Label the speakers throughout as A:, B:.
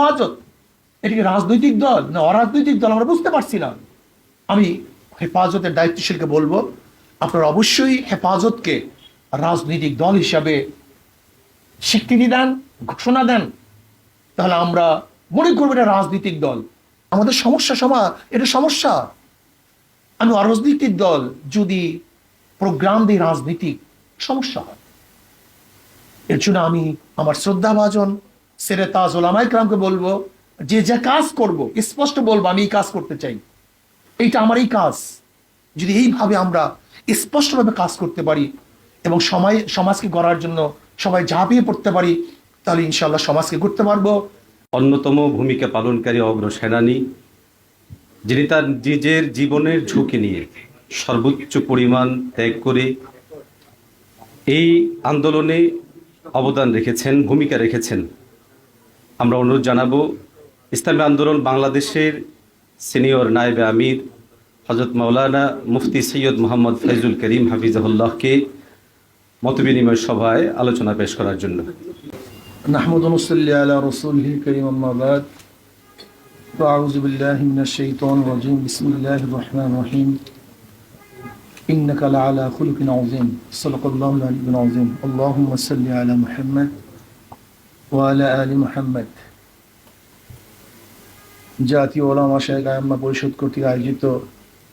A: হেফাজত এটি রাজনৈতিক দল না অরাজনৈতিক দল আমরা বুঝতে পারছি না। আমি হেফাজতের দায়িত্বশীলকে বলব, আপনারা অবশ্যই হেফাজতকে রাজনৈতিক দল হিসাবে স্বীকৃতি দেন, ঘোষণা দেন। তাহলে আমরা মনে করব এটা রাজনৈতিক দল। আমাদের সমস্যা সমা, এটা সমস্যা। আমি অরাজনৈতিক দল যদি প্রোগ্রাম দিই রাজনীতিক, সমস্যা হয়। এর জন্য আমি আমার শ্রদ্ধাভাজন সেরে তাজ ওলামাই ক্রামকে বলব, যে যা কাজ করব, স্পষ্ট বলব, আমি এই কাজ করতে চাই। এইটা আমার এই কাজ। যদি এইভাবে আমরা স্পষ্টভাবে কাজ করতে পারি এবং সময়, সমাজকে গড়ার জন্য সবাই ঝাঁপিয়ে পড়তে পারি, তাহলে ইনশাল্লাহ সমাজকে গড়তে পারব।
B: অন্যতম ভূমিকা পালনকারী অগ্র সেনানী, যিনি তার নিজের জীবনের ঝুঁকি নিয়ে সর্বোচ্চ পরিমাণ ত্যাগ করে এই আন্দোলনে অবদান রেখেছেন, ভূমিকা রেখেছেন। আমরা অনুরোধ জানাবো ইসলামী আন্দোলন বাংলাদেশের সিনিয়র নায়েবে আমির হজরত মাওলানা মুফতি সৈয়দ মোহাম্মদ ফৈজুল করিম হাফিজাহুল্লাহকে মতবিনিময় সভায় আলোচনা পেশ করার জন্য
A: نحمد ونصلي على رسوله الكريم أما بعد فأعوذ بالله من الشيطان الرجيم بسم الله الرحمن الرحيم إنك لعلى خلق عظيم صدق الله العلي العظيم اللهم صل على محمد ওয়ালা আলী মোহাম্মদ। জাতীয় ওলামা শেখ আয়াম্মা পরিষদ কর্তৃক আয়োজিত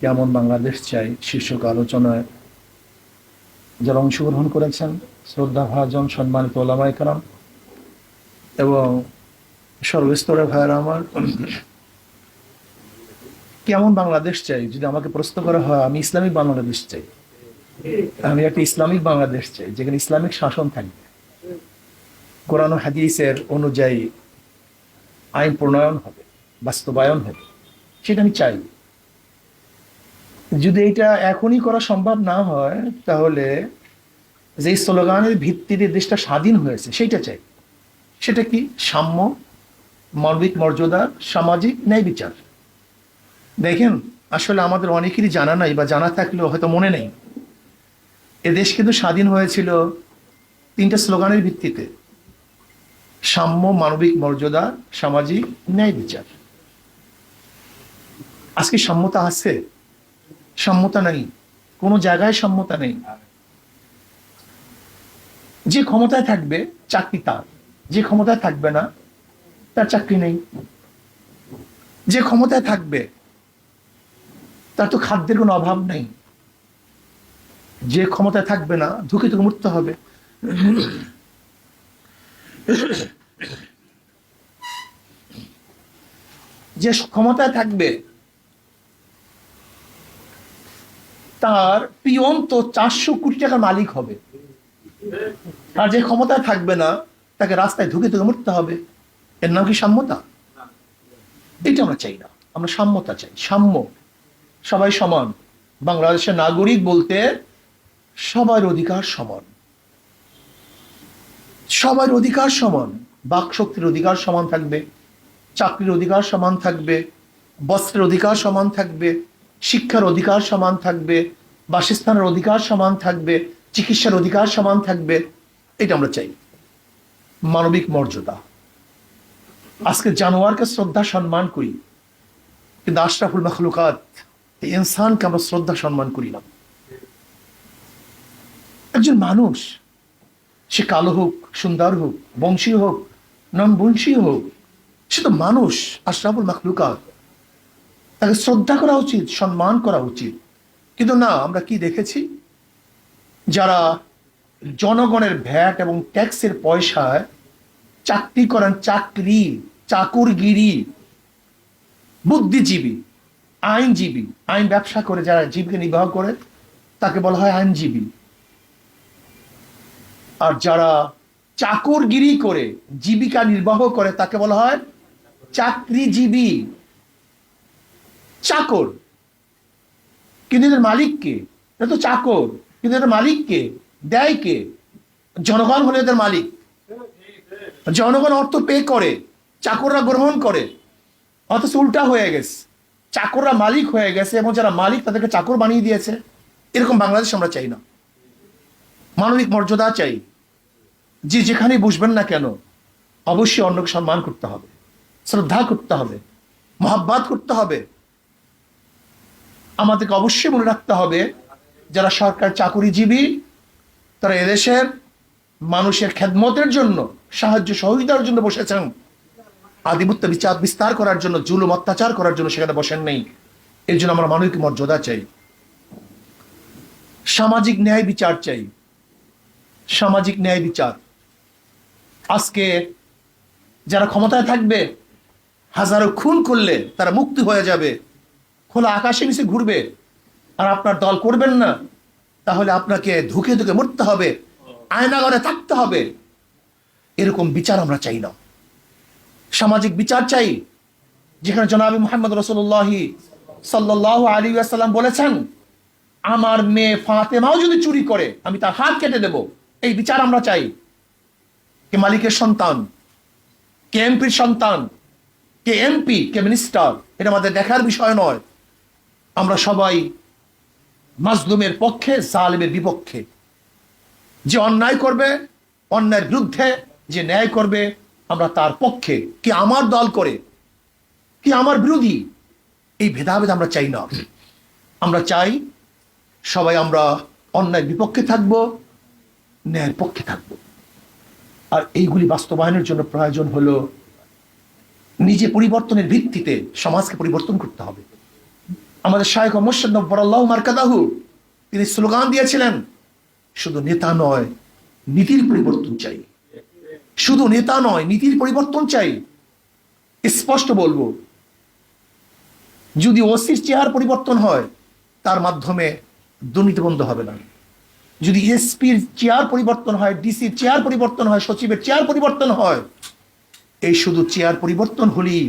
A: কেমন বাংলাদেশ চাই শীর্ষক আলোচনায় যারা অংশগ্রহণ করেছেন, শ্রদ্ধা ভাজন সম্মানিত ওলামা একরাম এবং সর্বস্তরে ভাইয়ের আমার, কেমন বাংলাদেশ চাই? যদি আমাকে প্রশ্ন করা হয়, আমি ইসলামিক বাংলাদেশ চাই। আমি একটা ইসলামিক বাংলাদেশ চাই, যেখানে ইসলামিক শাসন থাকবে। কোরআন হাদিসের অনুযায়ী আইন প্রণয়ন হবে, বাস্তবায়ন হবে, সেটা আমি চাই। যদি এটা এখনই করা সম্ভব না হয়, তাহলে যে স্লোগানের ভিত্তিতে দেশটা স্বাধীন হয়েছে, সেইটা চাই। সেটা কি? সাম্য, মানবিক মর্যাদা, সামাজিক ন্যায় বিচার। দেখেন, আসলে আমাদের অনেকেরই জানা নাই বা জানা থাকলেও হয়তো মনে নেই। এ দেশ কিন্তু স্বাধীন হয়েছিল তিনটা স্লোগানের ভিত্তিতে। সাম্য মানবিক মর্যাদা, সামাজিক ন্যায় বিচার। আজকে সাম্যতা আছে? সাম্যতা নেই। কোনো জায়গায় সাম্যতা নেই। যে ক্ষমতায় থাকবে, চাকরি তার। যে ক্ষমতায় থাকবে না, তার চাকরি নেই। যে ক্ষমতায় থাকবে, তার তো খাদ্যের কোনো অভাব নেই। যে ক্ষমতায় থাকবে না, ধুকে ধুকে মরতে হবে। যে ক্ষমতায় থাকবে, তার পিয়ন তো চারশো কোটি টাকার মালিক হবে। আর যে ক্ষমতায় থাকবে না, তাকে রাস্তায় ধুকে ধুকে মরতে হবে। এর নাম কি সাম্যতা? এটা আমরা চাই না। আমরা সাম্যতা চাই। সাম্য। সবাই সমান। বাংলাদেশের নাগরিক বলতে সবার অধিকার সমান। সবার অধিকার সমান। বাক শক্তির অধিকার সমান থাকবে, চাকরির অধিকার সমান থাকবে, বস্ত্রের অধিকার সমান থাকবে, শিক্ষার অধিকার সমান থাকবে, বাসস্থানের অধিকার সমান থাকবে, চিকিৎসার অধিকার সমান থাকবে, এটা আমরা চাই। মানবিক মর্যাদা। আজকে জানোয়ারকে শ্রদ্ধা সম্মান করি, কিন্তু আশরাফুল মখলুকাত, এই ইনসানকে আমরা শ্রদ্ধা সম্মান করি না। একজন মানুষ, সে কালো হোক, সুন্দর হোক, বংশী হোক নন বংশী হোক, সে তো মানুষ, আশরাফুল মখলুকাত। তাকে শ্রদ্ধা করা উচিত, সম্মান করা উচিত। কিন্তু না, আমরা কি দেখেছি? যারা জনগণের ভ্যাট এবং ট্যাক্সের পয়সায় চাকরি করেন চাকরি, চাকুরগিরি, বুদ্ধিজীবী, আইনজীবী, আইন ব্যবসা করে যারা জীবিকা নির্বাহ করে, তাকে বলা হয় আইনজীবী। আর যারা চাকরগিরি করে জীবিকা নির্বাহ করে, তাকে বলা হয় চাকরিজীবী। চাকর। কিন্তু এদের মালিক কে? এটা তো চাকর। কিন্তু এদের মালিক কে? দেয় কে? জনগণ হলে এদের মালিক। জনগণ অর্থ পে করে, চাকররা গ্রহণ করে। অথচ উল্টা হয়ে গেছে। চাকররা মালিক হয়ে গেছে এবং যারা মালিক তাদেরকে চাকর বানিয়ে দিয়েছে। এরকম বাংলাদেশ আমরা চাই না। মানবিক মর্যাদা চাই। যে যেখানে বসবেন না কেন, অবশ্যই অন্যকে সম্মান করতে হবে, শ্রদ্ধা করতে হবে, মহাব্বাত করতে হবে। আমাদেরকে অবশ্যই মনে রাখতে হবে, যারা সরকার চাকুরিজীবী, তারা এদেশের মানুষের খেদমতের জন্য, সাহায্য সহযোগিতার জন্য বসেছেন। আধিপত্য বিচার বিস্তার করার জন্য, জুলুম অত্যাচার করার জন্য সেখানে বসেন নেই। এর জন্য আমরা মানবিক মর্যাদা চাই। সামাজিক ন্যায় বিচার চাই। সামাজিক ন্যায় বিচার। আজকে যারা ক্ষমতায় থাকবে, হাজারো খুন করলে তারা মুক্তি হয়ে যাবে, খোলা আকাশে নিচে ঘুরবে, আর আপনার দল করবেন না, তাহলে আপনাকে ধুকে ধুকে মরতে হবে আয়নাগরে থাকতে হবে। এরকম বিচার আমরা চাই না। সামাজিক বিচার চাই, যেখানে জনাবি মোহাম্মদ রসুল্লাহি সাল্লাহ আলী আসাল্লাম বলেছেন, আমার মেয়ে ফাতেমাও যদি চুরি করে, আমি তার হাত কেটে দেব। এই বিচার আমরা চাই। কে মালিকের সন্তান, কে এমপির সন্তান, কে এমপি, কে মিনিস্টার, এটা আমাদের দেখার বিষয় নয়। আমরা সবাই মাজলুমের পক্ষে, জালেমের বিপক্ষে। যে অন্যায় করবে, অন্যায়ের বিরুদ্ধে যে ন্যায় করবে, আমরা তার পক্ষে। কি আমার দল করে, কি আমার বিরোধী, এই ভেদাভেদ আমরা চাই না। আমরা চাই সবাই আমরা অন্যায়ের বিপক্ষে থাকব, ন্যায়ের পক্ষে থাকব। আর এইগুলি বাস্তবায়নের জন্য প্রয়োজন হলো নিজে পরিবর্তনের ভিত্তিতে সমাজকে পরিবর্তন করতে হবে। আমাদের শায়ক মোর্শেদ নব্বরাল্লাহ মার্কাদাহু তিনি স্লোগান দিয়েছিলেন, শুধু নেতা নয়, নীতির পরিবর্তন চাই। শুধু নেতা নয়, নীতির পরিবর্তন চাই। স্পষ্ট বলব, যদি ওসির চেহার পরিবর্তন হয়, তার মাধ্যমে দুর্নীতি বন্ধ হবে না। যদি এসপির চেয়ার পরিবর্তন হয় ডিসির চেয়ার পরিবর্তন হয়, সচিবের চেয়ার পরিবর্তন হয়, এই শুধু চেয়ার পরিবর্তন হলেই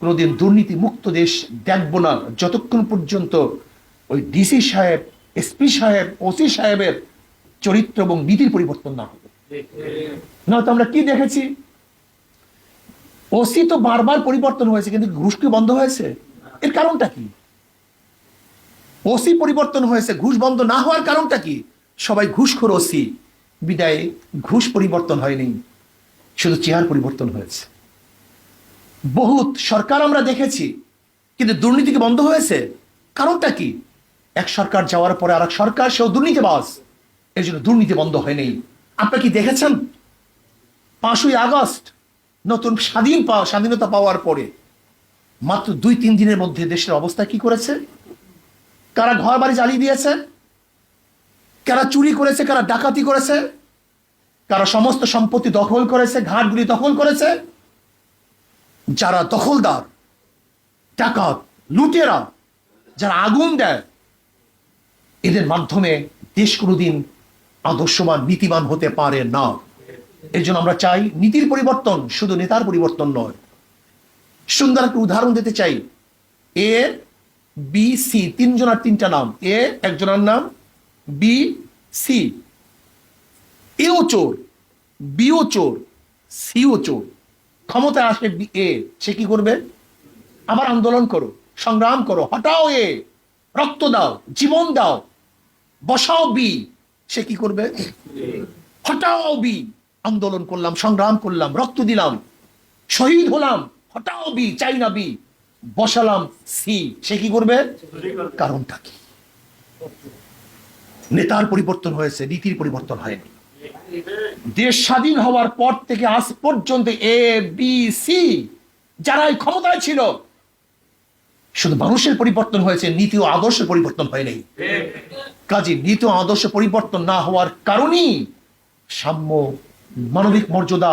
A: কোনোদিন দুর্নীতি মুক্ত দেশ দেখব না। যতক্ষণ পর্যন্ত ওই ডিসি সাহেব এসপি সাহেব ওসি সাহেবের চরিত্র এবং নীতির পরিবর্তন না হবে। নয়তো আমরা কি দেখেছি? ওসি তো বারবার পরিবর্তন হয়েছে, কিন্তু ঘুষ কি বন্ধ হয়েছে? এর কারণটা কি? ওসি পরিবর্তন হয়েছে, ঘুষ বন্ধ না হওয়ার কারণটা কি? সবাই ঘুষখোর ওসি বিদায়ে ঘুষ পরিবর্তন হয়নি, শুধু চেয়ার পরিবর্তন হয়েছে। বহুত সরকার আমরা দেখেছি, কিন্তু দুর্নীতি কি বন্ধ হয়েছে? কারণটা কি? এক সরকার যাওয়ার পরে আর এক সরকার, সেও দুর্নীতি দুর্নীতিবাজ। এই জন্য দুর্নীতি বন্ধ হয়নি আপনারা কি দেখেছেন? পাঁচই আগস্ট, নতুন স্বাধীন পাওয়া স্বাধীনতা পাওয়ার পরে, মাত্র দুই তিন দিনের মধ্যে দেশের অবস্থা কি করেছে? কারা ঘর বাড়ি জ্বালিয়ে দিয়েছে? কারা চুরি করেছে, কারা ডাকাতি করেছে, কারা সমস্ত সম্পত্তি দখল করেছে, ঘাটগুলি দখল করেছে, যারা দখলদার, ডাকাত, লুটেরা, যারা আগুন দেয়, এদের মাধ্যমে দেশ কোনোদিন আদর্শবান, নীতিবান হতে পারে না। এর জন্য আমরা চাই নীতির পরিবর্তন, শুধু নেতার পরিবর্তন নয়। সুন্দর একটা উদাহরণ দিতে চাই। এ, বি, সি তিনজনের তিনটা নাম। এ, একজনের নাম বি সি এও চোর বিও চোর সিও চোর। ক্ষমতায় আসে এ সে কি করবে? আবার আন্দোলন করো, সংগ্রাম করো, হটাও এ। রক্ত দাও, জীবন দাও, বসাও বি সে কি করবে? হটাও বি আন্দোলন করলাম, সংগ্রাম করলাম, রক্ত দিলাম, শহীদ হলাম, হটাও বি চাই না বি বসালাম সি সে কি করবে? কারণটা কি? নেতার পরিবর্তন হয়েছে, নীতির পরিবর্তন হয়নি। দেশ স্বাধীন হওয়ার পর থেকে আজ পর্যন্ত এ বি সি যারা এই ক্ষমতায় ছিল, শুধু মানুষের পরিবর্তন হয়েছে, নীতি ও আদর্শের পরিবর্তন হয়নি কাজে, নীতি ও আদর্শ পরিবর্তন না হওয়ার কারণেই সাম্য, মানবিক মর্যাদা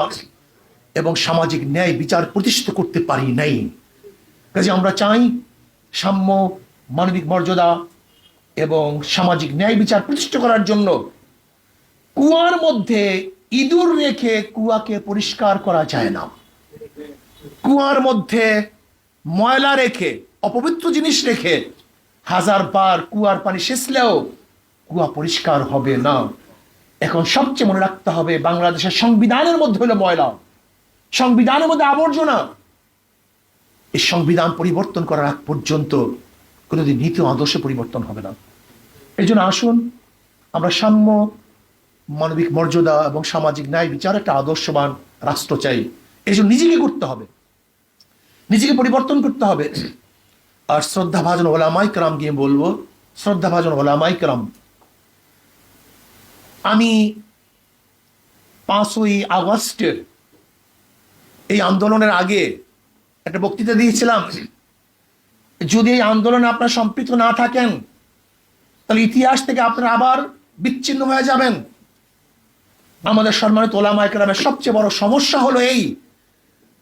A: এবং সামাজিক ন্যায় বিচার প্রতিষ্ঠিত করতে পারি নাই। কাজে, আমরা চাই সাম্য, মানবিক মর্যাদা এবং সামাজিক ন্যায় বিচার প্রতিষ্ঠা করার জন্য কুয়ার মধ্যে ইঁদুর রেখে কুয়াকে পরিষ্কার করা যায় না। কুয়ার মধ্যে ময়লা রেখে, অপবিত্র জিনিস রেখে হাজার বার কুয়ার পানি সেচলেও কুয়া পরিষ্কার হবে না। এখন সবচেয়ে মনে রাখতে হবে, বাংলাদেশের সংবিধানের মধ্যে হলো ময়লা। সংবিধানের মধ্যে আবর্জনা। এই সংবিধান পরিবর্তন করার আগ পর্যন্ত কোনোদিন নীতি আদর্শে পরিবর্তন হবে না। এই জন্য আসুন, আমরা সাম্য, মানবিক মর্যাদা এবং সামাজিক ন্যায় বিচার একটা আদর্শবান রাষ্ট্র চাই। এই জন্য নিজেকে করতে হবে। নিজেকে পরিবর্তন করতে হবে। আর শ্রদ্ধা ভাজন ওলামাই কালাম গিয়ে বলব শ্রদ্ধা ভাজন ওলামাই কালাম আমি পাঁচই আগস্টের এই আন্দোলনের আগে একটা বক্তৃতা দিয়েছিলাম। যদি এই আন্দোলনে আপনারা সম্পৃক্ত না থাকেন তাহলে ইতিহাস থেকে আপনারা আবার বিচ্ছিন্ন হয়ে যাবেন। আমাদের সম্মানিত ওলামা একরামের সবচেয়ে বড় সমস্যা হলো এই,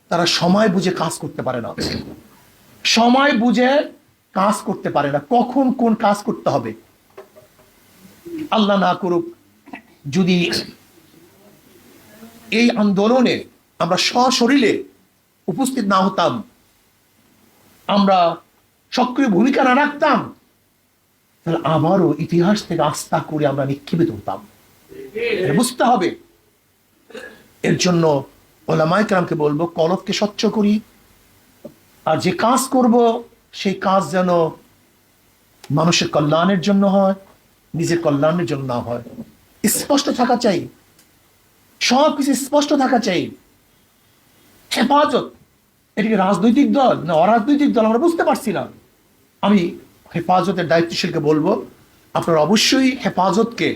A: তারা সময় বুঝে কাজ করতে পারে না। সময় বুঝে কাজ করতে পারে না। কখন কোন কাজ করতে হবে? আল্লাহ না করুক, যদি এই আন্দোলনে আমরা সশরীরে উপস্থিত না হতাম, আমরা সক্রিয় ভূমিকা না রাখতাম তাহলে আবারও ইতিহাস থেকে আস্থা করে আমরা নিক্ষেপিত হতাম। বুঝতে হবে। এর জন্য ওলামাই কালামকে বলব, কলবকে স্বচ্ছ করি। আর যে কাজ করব, সেই কাজ যেন মানুষের কল্যাণের জন্য হয়, নিজের কল্যাণের জন্য না হয়। স্পষ্ট থাকা চাই। সব কিছু স্পষ্ট থাকা চাই। হেফাজত। এটিকে রাজনৈতিক দল না অরাজনৈতিক দল? আমরা বুঝতে পারছি না। আমি হেফাজতের দায়িত্বশীলকে বলব, আপনারা অবশ্যই হেফাজতকে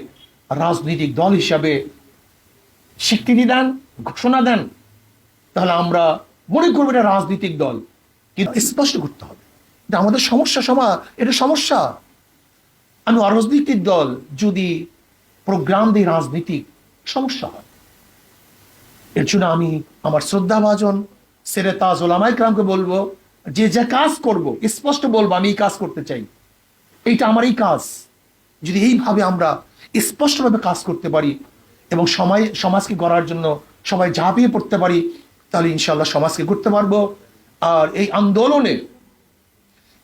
A: রাজনৈতিক দল হিসাবে স্বীকৃতি দেন, ঘোষণা দেন। তাহলে আমরা মনে করব এটা রাজনৈতিক দল, কিন্তু স্পষ্ট করতে হবে। আমাদের সমস্যা সমা, এটা সমস্যা। আমি অরাজনৈতিক দল যদি প্রোগ্রাম দিই রাজনীতিক সমস্যা হয়, এর জন্য আমি আমার শ্রদ্ধাভাজন সেরে তাজ ওলামাই ক্রামকে বলব যে যে কাজ করব, স্পষ্ট বলব, আমি এই কাজ করতে চাই। এইটা আমার এই কাজ। যদি এইভাবে আমরা স্পষ্টভাবে কাজ করতে পারি এবং সময়, সমাজকে গড়ার জন্য সবাই ঝাঁপিয়ে পড়তে পারি, তাহলে ইনশাল্লাহ সমাজকে করতে পারব। আর এই আন্দোলনে,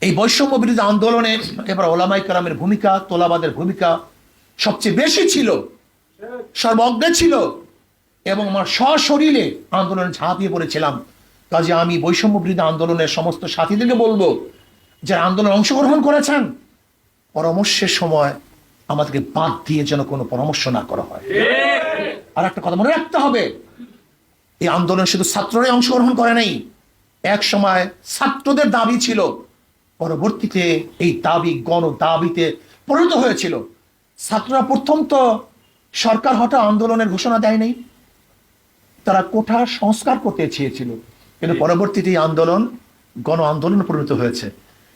A: এই বৈষম্য বিরোধী আন্দোলনে এবার ওলামাই কালামের ভূমিকা, তোলাবাদের ভূমিকা সবচেয়ে বেশি ছিল সর্বজ্ঞে ছিল। এবং আমার সশরীরে আন্দোলনে ঝাঁপিয়ে পড়েছিলাম। কাজে আমি বৈষম্য বিরোধী আন্দোলনের সমস্ত সাথীদেরকে বলব, যারা আন্দোলনে অংশগ্রহণ করেছেন, পরামর্শের সময় আমাদেরকে বাদ দিয়ে যেন কোনো পরামর্শ না করা হয়। আর একটা কথা মনে রাখতে হবে, এই আন্দোলনে শুধু ছাত্ররাই অংশগ্রহণ করে নাই, এক সময় ছাত্রদের দাবি ছিল, পরবর্তীতে এই দাবি, গণ দাবিতে পরিণত হয়েছিল। ছাত্ররা প্রথম তো সরকার হঠাৎ আন্দোলনের ঘোষণা দেয় নাই তারা কোঠা সংস্কার করতে চেয়েছিল। কিন্তু পরবর্তীতে এই আন্দোলন গণ আন্দোলনে পরিণত হয়েছে।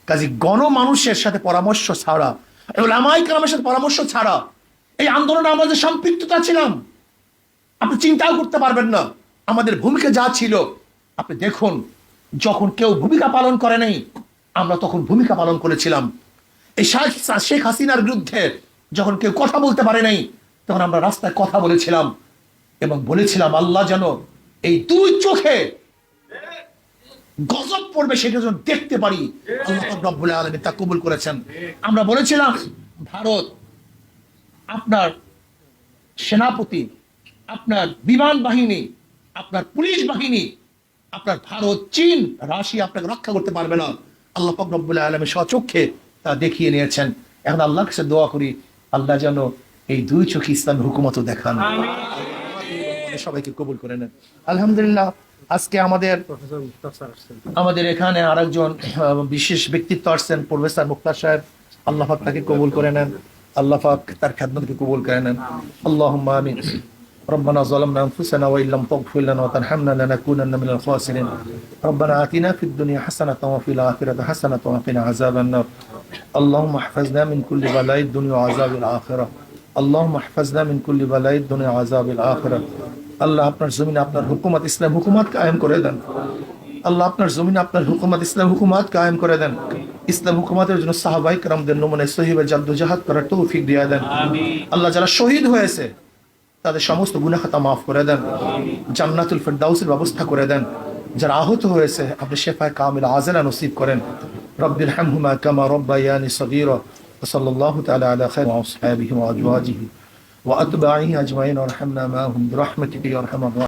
A: কাজে গণ মানুষের সাথে পরামর্শ ছাড়া এবং লামাই কালামের সাথে পরামর্শ ছাড়া এই আন্দোলনে আমাদের সম্পৃক্ততা ছিলাম আপনি চিন্তাও করতে পারবেন না। আমাদের ভূমিকা যা ছিল আপনি দেখুন যখন কেউ ভূমিকা পালন করে নাই আমরা তখন ভূমিকা পালন করেছিলাম। এই শেখ- শেখ হাসিনার বিরুদ্ধে যখন কেউ কথা বলতে পারে নাই তখন আমরা রাস্তায় কথা বলেছিলাম এবং বলেছিলাম আল্লাহ যেন এই দুই চোখে গজব পড়বে সেটা যেন দেখতে পারি। আল্লাহ রব্বুল আলামিন তা কবুল করেছেন। আমরা বলেছিলাম ভারত আপনার সেনাপতি আপনার বিমান বাহিনী আপনার পুলিশ বাহিনী আপনার ভারত চীন রাশিয়া আপনাকে রক্ষা করতে পারবে না। আল্লাহ রব্বুল আলমের স্বচক্ষে তা দেখিয়ে নিয়েছেন। এখন আল্লাহর কাছে দোয়া করি আল্লাহ যেন এই দুই চোখে ইসলামের হুকুমত দেখান। সবাইকে কবুল করে নেন। আলহামদুলিল্লাহ। আজকে আমাদের আমাদের এখানে আরেকজন আহ, বিশেষ ব্যক্তিত্ব আসছেন প্রফেসর মুক্তার সাহেব আল্লাহ পাক তাকে কবুল করে নেন আল্লাহ পাক তার খ্যাতমতকে কবুল করে নেন আল্লাহ আমিন ربنا ظلمنا انفسنا وان لم تغفر لنا وترحمنا لنكونن من الخاسرين ربنا اتنا في الدنيا حسنه وفي الاخره حسنه وقنا عذاب النار اللهم احفظنا من كل بلاء الدنيا وعذاب الاخره اللهم احفظنا من كل بلاء الدنيا وعذاب الاخره আল্লাহ আপনার জমিনে আপনার হুকুমত ইসলাম হুকুমত কায়েম করে দেন আল্লাহ আপনার জমিনে আপনার হুকুমত ইসলাম হুকুমত কায়েম করে দেন ইসলাম হুকুমতের জন্য সাহাবাই কারামদের নমুনে সহিবে জাদ্দুজাহাদ করার তৌফিক দিয়ে দেন আল্লাহ যারা শহীদ হয়েছে তাদের সমস্ত গুনাহ খাতা মাফ করে দেন জান্নাতুল ফেরদাউসের ব্যবস্থা করে দেন যারা আহত হয়েছে আপনি শেফায় কামিল আজেলা নসিব করেন রব্বির হামহুমা কামা রব্বায়ানি সগীরা وصلى الله تعالى على خير وأصحابه وأزواجه وأتباعه أجمعين وارحمنا معهم برحمتك يا أرحم الراحمين.